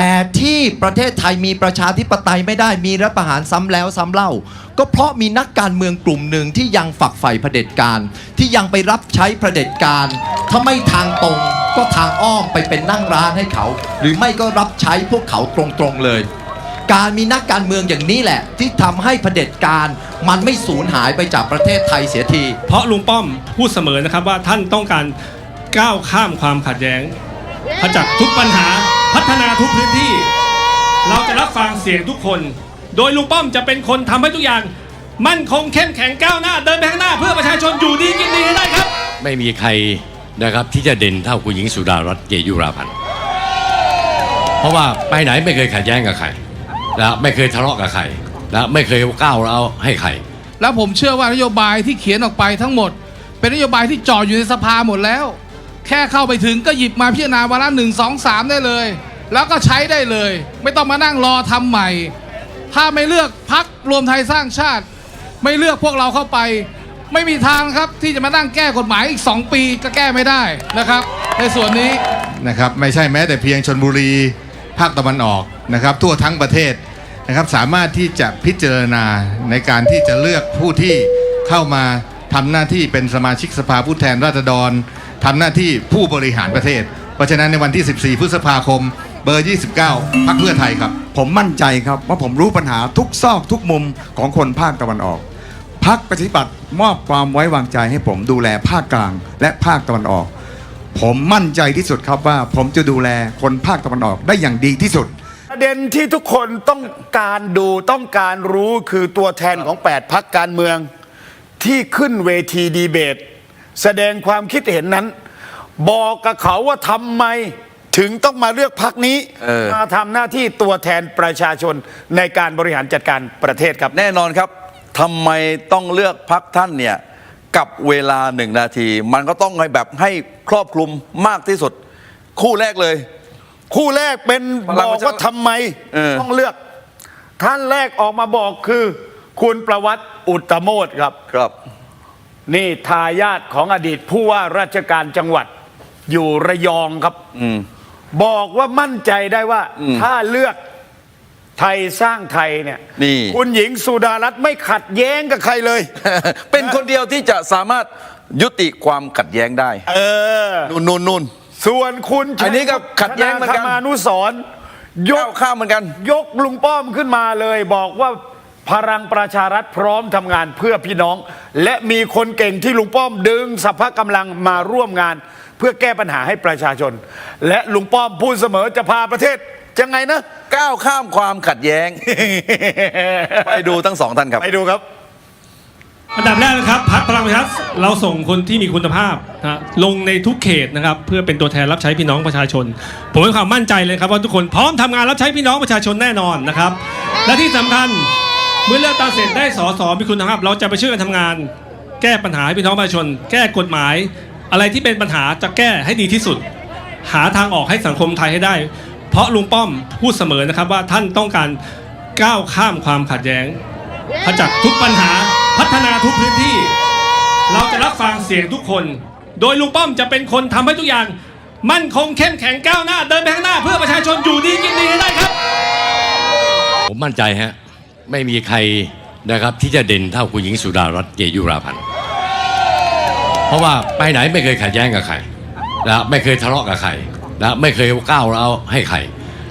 แต่ที่ประเทศไทยมีประชาธิปไตยไม่ได้มีรัฐประหารซ้ำแล้วซ้ำเล่า ก็เพราะมีนักการเมืองกลุ่มหนึ่งที่ยังฝักใฝ่เผด็จการ ที่ยังไปรับใช้เผด็จการถ้าไม่ทางตรงก็ทางอ้อมไปเป็นนั่งร้านให้เขา หรือไม่ก็รับใช้พวกเขาตรงๆเลย การมีนักการเมืองอย่างนี้แหละ ที่ทำให้เผด็จการมันไม่สูญหายไปจากประเทศไทยเสียที เพราะลุงป้อมพูดเสมอนะครับว่าท่านต้องการก้าวข้ามความขัดแย้งขจัดทุกปัญหา พัฒนาทุกพื้นที่ เราจะรับฟังเสียงทุกคน โดยลุงป้อมจะเป็นคนทำให้ทุกอย่าง มั่นคงเข้มแข็งก้าวหน้า เดินไปข้างหน้าเพื่อประชาชนอยู่ดีกินดีให้ได้ครับ ไม่มีใครนะครับที่จะเด่นเท่าคุณหญิงสุดารัตน์เกยุราพันธ์เพราะว่าไปไหนไม่เคยขัดแย้งกับใครนะไม่เคยทะเลาะกับใครนะไม่เคยก้าวร้าวให้ใคร แล้วผมเชื่อว่านโยบายที่เขียนออกไปทั้งหมด เป็นนโยบายที่จ่ออยู่ในสภาหมดแล้ว แค่เข้าไปถึงก็หยิบมาพิจารณาวาระหนึ่งสองสามได้เลย แล้วก็ใช้ได้เลย ไม่ต้องมานั่งรอทำใหม่ ถ้าไม่เลือกพักรวมไทยสร้างชาติ ไม่เลือกพวกเราเข้าไป ไม่มีทางครับที่จะมานั่งแก้กฎหมายอีก 2 ปีก็แก้ไม่ได้นะครับ ในส่วนนี้นะครับไม่ใช่แม้แต่เพียงชนบุรีภาคตะวันออกนะครับ ทั่วทั้งประเทศนะครับสามารถที่จะพิจารณาในการที่จะเลือกผู้ที่เข้ามาทำหน้าที่เป็นสมาชิกสภาผู้แทนราษฎร ทำหน้าที่ผู้บริหารประเทศ เพราะฉะนั้นในวันที่ 14 พฤษภาคม เบอร์ 29พรรคเพื่อไทยครับ ผมมั่นใจครับว่าผมรู้ปัญหาทุกซอกทุกมุมของคนภาคตะวันออกพักประชาธิปัตย์มอบความไว้วางใจให้ผมดูแลภาคกลางและภาคตะวันออก ผมมั่นใจที่สุดครับว่าผมจะดูแลคนภาคตะวันออกได้อย่างดีที่สุดประเด็นที่ทุกคนต้องการดูต้องการรู้คือตัวแทนของ 8 พักการเมือง ที่ขึ้นเวทีดีเบต แสดงความคิดเห็นนั้น บอกกับเขาว่าทำไมถึงต้องมาเลือกพักนี้ เออ มาทำหน้าที่ตัวแทนประชาชนในการบริหารจัดการประเทศครับ แน่นอนครับทำไมต้องเลือกพักท่านเนี่ยกับเวลาหนึ่งนาที มันก็ต้องให้แบบให้ครอบคลุมมากที่สุด คู่แรกเลย คู่แรกเป็นพบลังอปกระชาว่าทำไมเออ ต้องเลือก ท่านแรกออกมาบอกคือ คุณประวัติอุตตโมดครับ ครับ นี่ทายาทของอดีตผู้ว่าราชการจังหวัดอยู่ระยองครับอืมบอกว่ามั่นใจได้ว่าอืมถ้าเลือกไทยสร้างไทยเนี่ยนี่ คุณหญิงสุดารัตน์ไม่ขัดแย้งกับใครเลย เป็นคนเดียวที่จะสามารถยุติความขัดแย้งได้เออ นู่นนู่นนู่น ส่วนคุณอันนี้ก็ขัดแย้งเหมือนกันธนานุสรณ์ยก้ากวข้ามเหมือนกัน ยกลุงป้อมขึ้นมาเลย บอกว่า พลังประชารัฐพร้อมทำงานเพื่อพี่น้อง และมีคนเก่งที่ลุงป้อมดึงสภากำลังมาร่วมงาน เพื่อแก้ปัญหาให้ประชาชน และลุงป้อมพูดเสมอจะพาประเทศยังไงนะก้าวข้ามความขัดแย้ง ไปดูทั้งสองท่านครับ ไปดูครับ อันดับแรกนะครับพักพลังประชารัฐเราส่งคนที่มีคุณภาพนะลงในทุกเขตนะครับ เพื่อเป็นตัวแทนรับใช้พี่น้องประชาชน ผมมีความมั่นใจเลยครับว่าทุกคนพร้อมทำงานรับใช้พี่น้องประชาชนแน่นอนนะครับ และที่สำคัญ เมื่อเลือกตั้งเสร็จได้สสมีคุณภาพเราจะไปช่วยกันทำงาน แก้ปัญหาให้พี่น้องประชาชน แก้กฎหมาย อะไรที่เป็นปัญหาจะแก้ให้ดีที่สุด หาทางออกให้สังคมไทยให้ได้ เพราะลุงป้อมพูดเสมอนะครับว่าท่านต้องการก้าวข้ามความขัดแย้งขจัดทุกปัญหาพัฒนาทุกพื้นที่ เราจะรับฟังเสียงทุกคน โดยลุงป้อมจะเป็นคนทำให้ทุกอย่าง มั่นคงเข้มแข็งก้าวหน้า เดินไปข้างหน้า เพื่อประชาชนอยู่ดีกินดีให้ได้ครับ ผมมั่นใจฮะ ไม่มีใครนะครับที่จะเด่นเท่าคุณหญิงสุดารัตน์เกยุราพันธ์เพราะว่าไปไหนไม่เคยขัดแย้งกับใครนะไม่เคยทะเลาะกับใครนะไม่เคยก้าวร้าวให้ใคร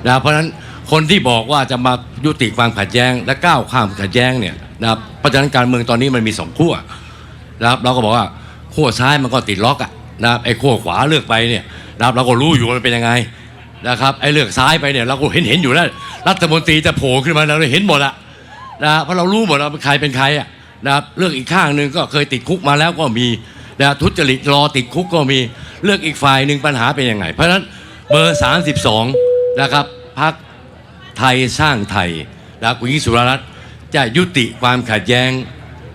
นะเพราะฉะนั้นคนที่บอกว่าจะมายุติความขัดแย้งและก้าวข้ามขัดแย้งเนี่ยนะครับเพราะฉะนั้นการเมืองตอนนี้มันมีสองขั้วนะครับเราก็บอกว่าขั้วซ้ายมันก็ติดล็อกอะนะไอ้ขั้วขวาเลือกไปเนี่ยนะครับเราก็รู้อยู่ว่ามันเป็นยังไงนะครับไอ้เลือกซ้ายไปเนี่ยเราก็เห็นเห็นอยู่แล้วรัฐมนตรีจะโผล่ขึ้นมาเราเห็นหมดอะ นะเพราะเรารู้หมดว่าใครเป็นใครอะนะครับเลือกอีกข้างหนึ่งก็เคยติดคุกมาแล้วก็มีนะทุจริตรอติดคุกก็มีเลือกอีกฝ่ายหนึ่งปัญหาเป็นยังไง เพราะฉะนั้นเบอร์ 32 นะครับพักไทยสร้างไทยและคุณยิ่งสุรรัตน์จะยุติความขัดแย้ง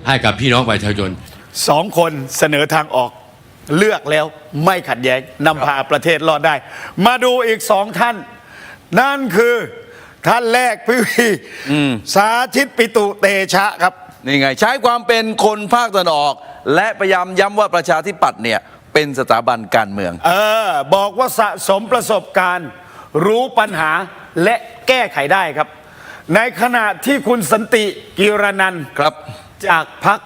ให้กับพี่น้องประชาชนสองคนเสนอทางออกเลือกแล้วไม่ขัดแย้งนำพาประเทศรอดได้ มาดูอีกสองท่าน นั่นคือ ท่านแรกพี่วีสาธิตปิตุเตชะครับ นี่ไง ใช้ความเป็นคนภาคตะวันออก และพยายามย้ำว่าประชาธิปัตย์เนี่ย เป็นสถาบันการเมือง เออ บอกว่าสะสมประสบการณ์ รู้ปัญหาและแก้ไขได้ครับ ในขณะที่คุณสันติกิรนันท์ครับ จากพัก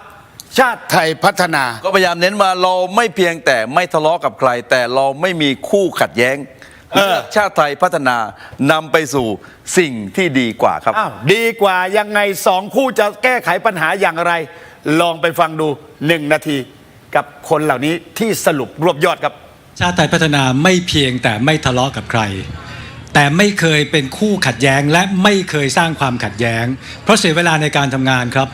ชาติไทยพัฒนา ก็พยายามเน้นว่าเราไม่เพียงแต่ไม่ทะเลาะกับใคร แต่เราไม่มีคู่ขัดแย้ง เออเลือกชาติไทยพัฒนานำไปสู่สิ่งที่ดีกว่าครับ อ้าวดีกว่ายังไงสองคู่จะแก้ไขปัญหาอย่างไร ลองไปฟังดูหนึ่งนาที กับคนเหล่านี้ที่สรุปรวบยอดครับ ชาติไทยพัฒนาไม่เพียงแต่ไม่ทะเลาะกับใคร แต่ไม่เคยเป็นคู่ขัดแย้งและไม่เคยสร้างความขัดแย้ง เพราะเสียเวลาในการทำงานครับ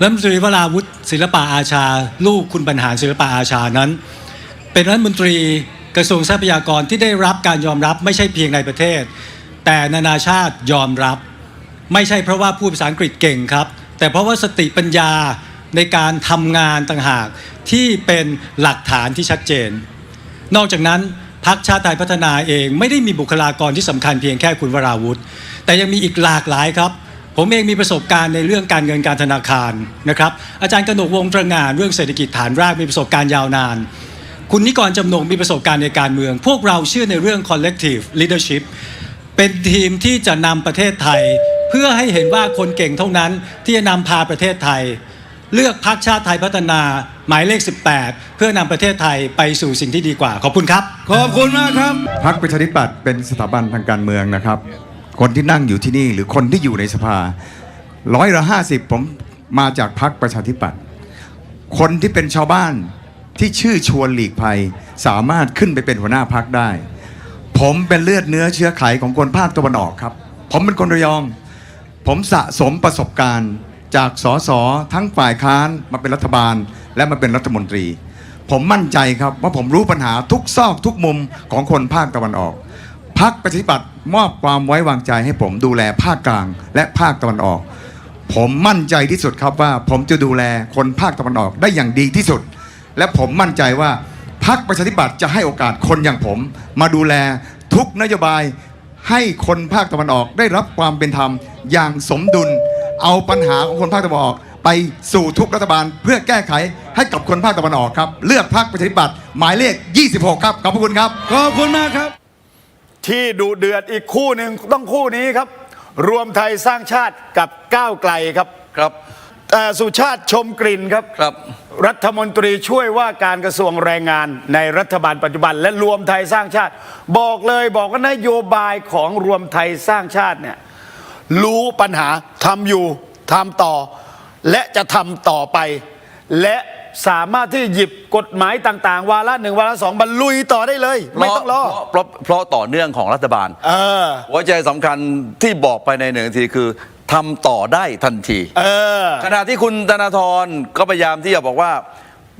รัฐมนตรีวราวุฒิศิลปะอาชา ลูกคุณบรรหารศิลปะอาชานั้น เป็นรัฐมนตรี กระทรวงทรัพยากรที่ได้รับการยอมรับไม่ใช่เพียงในประเทศ แต่นานาชาติยอมรับ ไม่ใช่เพราะว่าพูดภาษาอังกฤษเก่งครับ แต่เพราะว่าสติปัญญาในการทำงานต่างหากที่เป็นหลักฐานที่ชัดเจน นอกจากนั้นพักชาติไทยพัฒนาเองไม่ได้มีบุคลากรที่สำคัญเพียงแค่คุณวราวุธ แต่ยังมีอีกหลากหลายครับผมเองมีประสบการณ์ในเรื่องการเงินการธนาคารนะครับอาจารย์กนกวงตระงานเรื่องเศรษฐกิจฐานรากมีประสบการณ์ยาวนาน คุณนิกรจำนงมีประสบการณ์ในการเมือง พวกเราเชื่อในเรื่อง collective leadership เป็นทีมที่จะนำประเทศไทย เพื่อให้เห็นว่าคนเก่งเท่านั้นที่จะนำพาประเทศไทย เลือกพรรคชาติไทยพัฒนาหมายเลข 18 เพื่อนำประเทศไทยไปสู่สิ่งที่ดีกว่า ขอบคุณครับ ขอบคุณมากครับพักประชาธิปัตย์เป็นสถาบันทางการเมืองนะครับ คนที่นั่งอยู่ที่นี่หรือคนที่อยู่ในสภาร้อยละห้าสิบผมมาจากพักประชาธิปัตย์คนที่เป็นชาวบ้าน ที่ชื่อชวนหลีกภัย สามารถขึ้นไปเป็นหัวหน้าพักได้ ผมเป็นเลือดเนื้อเชื้อไขของคนภาคตะวันออกครับ ผมเป็นคนระยอง ผมสะสมประสบการณ์จากสสทั้งฝ่ายค้านมาเป็นรัฐบาล และมาเป็นรัฐมนตรี ผมมั่นใจครับว่าผมรู้ปัญหาทุกซอกทุกมุมของคนภาคตะวันออกพักประชาธิปัตย์มอบความไว้วางใจให้ผมดูแลภาคกลางและภาคตะวันออก ผมมั่นใจที่สุดครับว่าผมจะดูแลคนภาคตะวันออกได้อย่างดีที่สุด และผมมั่นใจว่าพักประชาธิปัตย์จะให้โอกาสคนอย่างผม มาดูแลทุกนโยบายให้คนภาคตะวันออกได้รับความเป็นธรรมอย่างสมดุล เอาปัญหาของคนภาคตะวันออก ไปสู่ทุกรัฐบาลเพื่อแก้ไขให้กับคนภาคตะวันออกครับ เลือกพรรคประชาธิปัตย์หมายเลข 26 ครับ ขอบพระคุณครับ ขอบคุณมากครับ ที่ดูเดือดอีกคู่หนึ่งต้องคู่นี้ครับ รวมไทยสร้างชาติกับก้าวไกลครับครับ เอ่อสุชาติชมกลิ่นครับ ครับ รัฐมนตรีช่วยว่าการกระทรวงแรงงานในรัฐบาลปัจจุบัน และรวมไทยสร้างชาติ บอกเลยบอกว่านโยบายของรวมไทยสร้างชาติเนี่ยรู้ปัญหาทำอยู่ทำต่อ และจะทำต่อไป และสามารถที่หยิบกฎหมายต่างๆ วาระหนึ่งวาระสองบรรลุยต่อได้เลย ไม่ต้องรอเพราะเพราะเพราะต่อเนื่องของรัฐบาล เออ หัวใจสำคัญที่บอกไปในหนึ่งนาทีคือ ทำต่อได้ทันทีเออขณะที่คุณธนาธรก็พยายามที่จะบอกว่า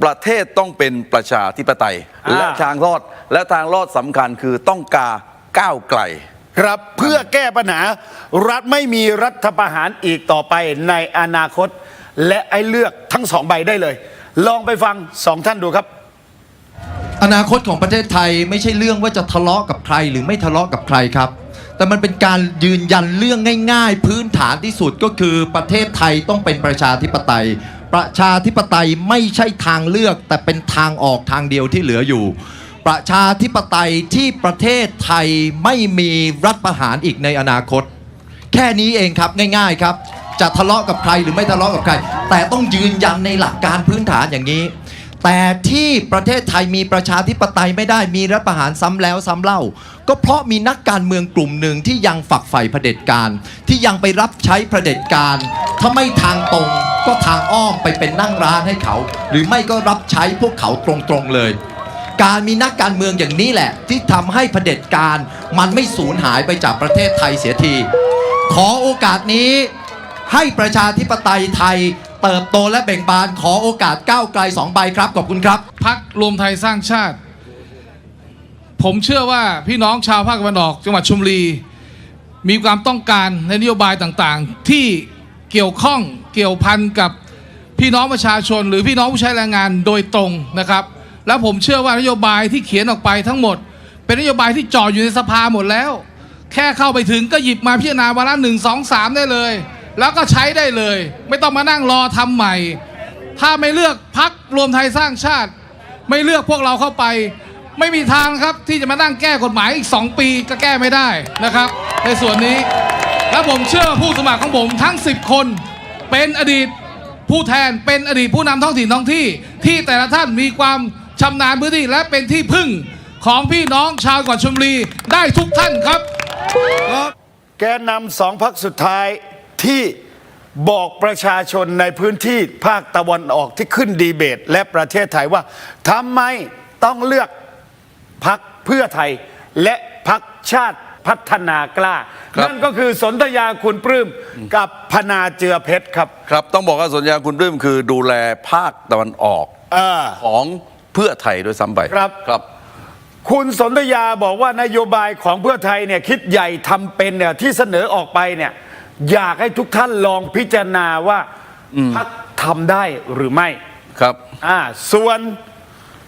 ประเทศต้องเป็นประชาธิปไตยอ่าและทางรอดและทางรอดสำคัญคือต้องกาก้าวไกล ครับเพื่อแก้ปัญหา รัฐไม่มีรัฐประหารอีกต่อไปในอนาคต และไอ้เลือกทั้งสองใบได้เลย ลองไปฟังสองท่านดูครับอนาคตของประเทศไทยไม่ใช่เรื่องว่าจะทะเลาะกับใครหรือไม่ทะเลาะกับใครครับ แต่มันเป็นการยืนยันเรื่องง่าย ๆ พื้นฐานที่สุดก็คือประเทศไทยต้องเป็นประชาธิปไตย ประชาธิปไตยไม่ใช่ทางเลือก แต่เป็นทางออกทางเดียวที่เหลืออยู่ ประชาธิปไตยที่ประเทศไทยไม่มีรัฐประหารอีกในอนาคต แค่นี้เองครับง่าย ๆครับ จะทะเลาะกับใครหรือไม่ทะเลาะกับใคร แต่ต้องยืนยันในหลักการพื้นฐานอย่างนี้ แต่ที่ประเทศไทยมีประชาธิปไตยไม่ได้มีรัฐประหารซ้ำแล้วซ้ำเล่า ก็เพราะมีนักการเมืองกลุ่มหนึ่งที่ยังฝักใฝ่เผด็จการ ที่ยังไปรับใช้เผด็จการถ้าไม่ทางตรงก็ทางอ้อมไปเป็นนั่งร้านให้เขา หรือไม่ก็รับใช้พวกเขาตรงๆเลย การมีนักการเมืองอย่างนี้แหละ ที่ทำให้เผด็จการ มันไม่สูญหายไปจากประเทศไทยเสียที ขอโอกาสนี้ให้ประชาธิปไตยไทย เติบโตและเบ่งบานขอโอกาสก้าวไกลสองใบครับขอบคุณครับพักรวมไทยสร้างชาติ ผมเชื่อว่าพี่น้องชาวภาคตะวันออกจังหวัดชลบุรี มีความต้องการในนโยบายต่างๆ ที่เกี่ยวข้องเกี่ยวพันกับพี่น้องประชาชน หรือพี่น้องผู้ใช้แรงงานโดยตรงนะครับ แล้วผมเชื่อว่านโยบายที่เขียนออกไปทั้งหมด เป็นนโยบายที่จ่ออยู่ในสภาหมดแล้ว แค่เข้าไปถึงก็หยิบมาพิจารณาวาระหนึ่งสองสามได้เลย แล้วก็ใช้ได้เลย ไม่ต้องมานั่งรอทำใหม่ ถ้าไม่เลือกพักรวมไทยสร้างชาติ ไม่เลือกพวกเราเข้าไป ไม่มีทางครับที่จะมานั่งแก้กฎหมายอีก 2 ปีก็แก้ไม่ได้นะครับ ในส่วนนี้ และผมเชื่อผู้สมัครของผมทั้ง 10 คนเป็นอดีตผู้แทนเป็นอดีตผู้นำท้องถิ่นท้องที่ ที่แต่ละท่านมีความชำนาญพื้นที่และเป็นที่พึ่งของพี่น้องชาวจังหวัดชลบุรีได้ทุกท่านครับ แกนนำสองพักสุดท้าย ที่บอกประชาชนในพื้นที่ภาคตะวันออกที่ขึ้นดีเบต และประเทศไทยว่าทำไมต้องเลือกพักเพื่อไทยและพักชาติพัฒนากล้า ครับ นั่นก็คือสนธยาคุณปลื้มกับพนาเจือเพชรครับครับ ต้องบอกว่าสัญญาคุณปลื้มคือดูแลภาคตะวันออกอ่าของเพื่อไทยโดวยซ้ำไปครับ ครับ คุณสนธยาบอกว่านโยบายของเพื่อไทยเนี่ยคิดใหญ่ทำเป็นเนี่ยที่เสนอออกไปเนี่ย อยากให้ทุกท่านลองพิจารณาว่าพักทำได้หรือไม่ครับ อ่า ส่วน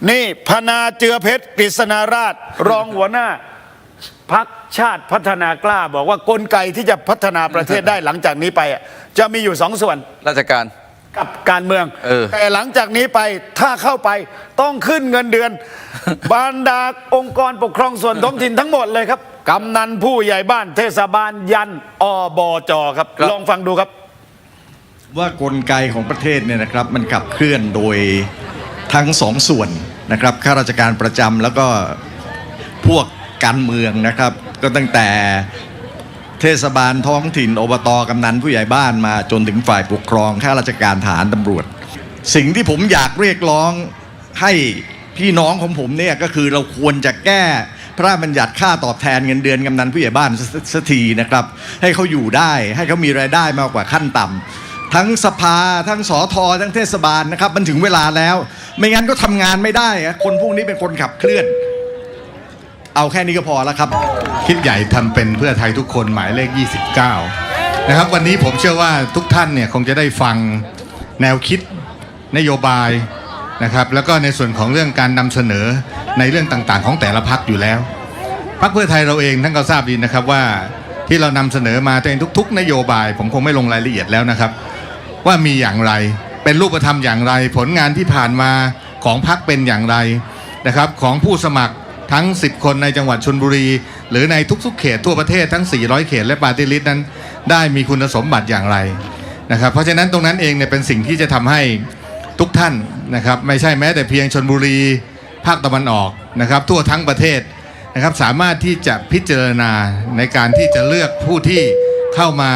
นี่พนาเจือเพชรกฤษณาราช รองหัวหน้าพักชาติพัฒนากล้าบอกว่ากลไกที่จะพัฒนาประเทศได้หลังจากนี้ไปอะจะมีอยู่สองส่วน ราชการ กับการเมือง เออ แต่หลังจากนี้ไปถ้าเข้าไปต้องขึ้นเงินเดือน บรรดาองค์กรปกครองส่วนท้องถิ่นทั้งหมดเลยครับ กำนันผู้ใหญ่บ้านเทศบาลยันอบจครับลองฟังดูครับ ว่ากลไกของประเทศเนี่ยนะครับมันขับเคลื่อนโดยทั้งสองส่วนนะครับข้าราชการประจำแล้วก็พวกการเมืองนะครับ ก็ตั้งแต่ เทศบาลท้องถิ่นอบตกำนันผู้ใหญ่บ้านมาจนถึงฝ่ายปกครองข้าราชการทหารตำรวจ สิ่งที่ผมอยากเรียกร้องให้พี่น้องของผมเนี่ยก็คือเราควรจะแก้พระราชบัญญัติค่าตอบแทนเงินเดือนกำนันผู้ใหญ่บ้านสักทีนะครับ ให้เขาอยู่ได้ให้เขามีรายได้มากกว่าขั้นต่ำทั้งสภาทั้งสอทอทั้งเทศบาลนะครับ มันถึงเวลาแล้ว ไม่งั้นก็ทำงานไม่ได้คนพวกนี้เป็นคนขับเคลื่อน เอาแค่นี้ก็พอแล้วครับ คิดใหญ่ทำเป็นเพื่อไทยทุกคนหมายเลข 29 นะครับ วันนี้ผมเชื่อว่าทุกท่านเนี่ยคงจะได้ฟังแนวคิดนโยบายนะครับ แล้วก็ในส่วนของเรื่องการนำเสนอในเรื่องต่างๆ ของแต่ละพักอยู่แล้วพักเพื่อไทยเราเองท่านก็ทราบดีนะครับว่าที่เรานำเสนอมาในทุก ๆ นโยบาย ผมคงไม่ลงรายละเอียดแล้วนะครับ ว่ามีอย่างไรเป็นรูปธรรมอย่างไร ผลงานที่ผ่านมาของพักเป็นอย่างไรนะครับ ของผู้สมัคร ทั้ง 10 คนในจังหวัดชนบุรี หรือในทุกๆ เขตทั่วประเทศทั้ง 400 เขตและปาร์ตี้ลิสต์นั้น ได้มีคุณสมบัติอย่างไรนะครับเพราะฉะนั้นตรงนั้นเองเนี่ยเป็นสิ่งที่จะทำให้ทุกท่านนะครับไม่ใช่แม้แต่เพียงชนบุรี ภาคตะวันออกนะครับทั่วทั้งประเทศนะครับสามารถที่จะพิจารณาในการที่จะเลือกผู้ที่เข้ามา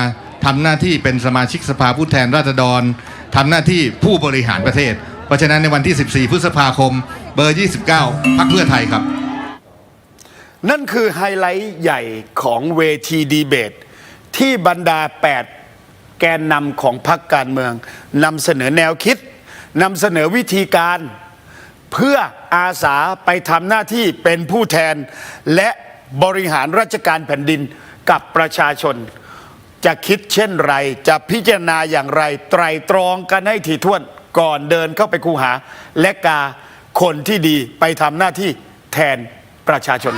ทำหน้าที่เป็นสมาชิกสภาผู้แทนราษฎรทำหน้าที่ผู้บริหารประเทศ เพราะฉะนั้นในวันที่ 14 พฤษภาคม เบอร์ 29 พักเพื่อไทยครับ นั่นคือไฮไลท์ใหญ่ของเวทีดีเบต ที่บรรดา 8 แกนนำของพรรคการเมืองนำเสนอแนวคิดนำเสนอวิธีการ เพื่ออาสาไปทำหน้าที่เป็นผู้แทน และบริหารราชการแผ่นดินกับประชาชน จะคิดเช่นไร จะพิจารณาอย่างไร ไตรตรองกันให้ถี่ถ้วนก่อนเดินเข้าไปคูหา และกาคนที่ดีไปทำหน้าที่แทนประชาชน